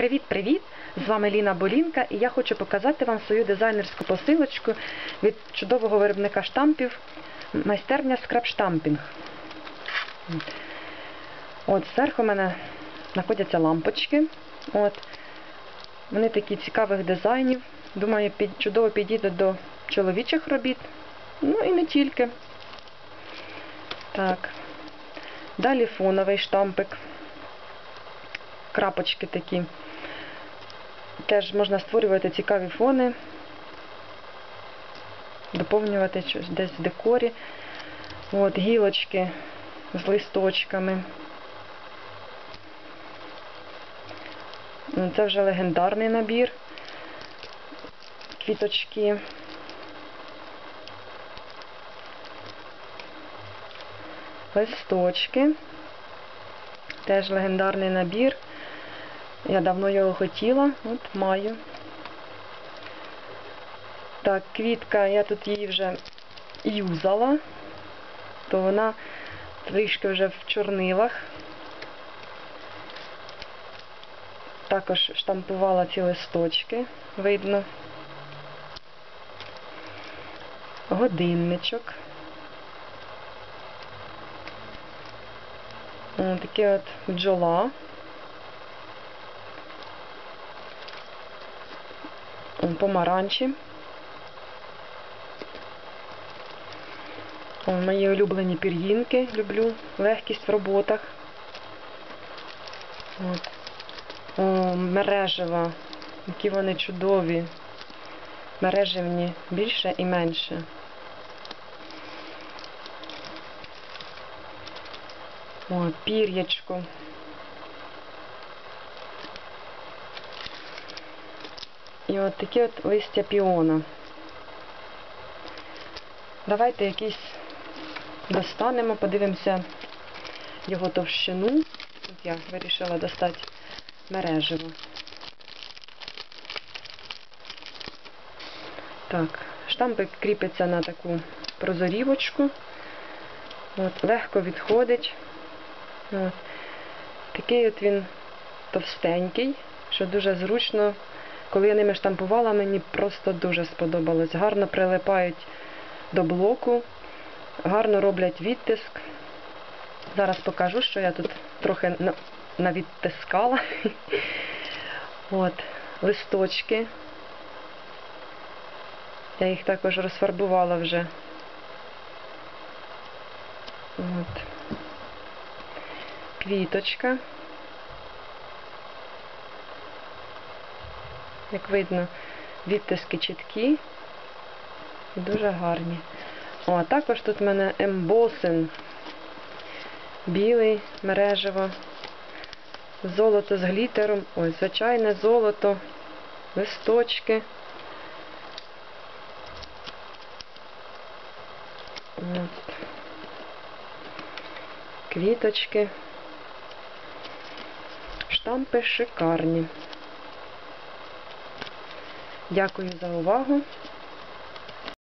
Привіт-привіт! З вами Ліна Болінка і я хочу показати вам свою дизайнерську посилочку від чудового виробника штампів майстерня скрабштампінг. От, зверху у мене знаходяться лампочки. От. Вони такі цікавих дизайнів. Думаю, під, чудово підійдуть до чоловічих робіт. Ну і не тільки. Так. Далі фоновий штампик. Крапочки такі. Теж можна створювати цікаві фони, доповнювати щось десь в декорі. От, гілочки з листочками. Це вже легендарний набір. Квіточки. Листочки. Теж легендарний набір. Я давно його хотіла, от маю. Так, квітка, я тут її вже юзала, то вона трішки вже в чорнилах. Також штампувала ці листочки, видно. Годинничок. О, такі от бджола. Помаранчі. О, мої улюблені пір'їнки люблю, легкість в роботах. От. О, мережева, які вони чудові. Мережевні більше і менше. О, пір'ячко. І от такі от листя піона. Давайте якийсь достанемо, подивимося його товщину. Тут я вирішила достати мережево. Так, штампик кріпиться на таку прозорівочку. От, Легко відходить. От. Такий от він товстенький, що дуже зручно коли я ними штампувала, мені просто дуже сподобалось. Гарно прилипають до блоку, гарно роблять відтиск. Зараз покажу, що я тут трохи навідтискала. От, листочки. Я їх також розфарбувала вже. От. Квіточка. Як видно, відтиски чіткі і дуже гарні. О, а також тут в мене ембосин. Білий, мережево, золото з глітером, ось, звичайне золото, листочки. От. Квіточки. Штампи шикарні. Дякую за увагу.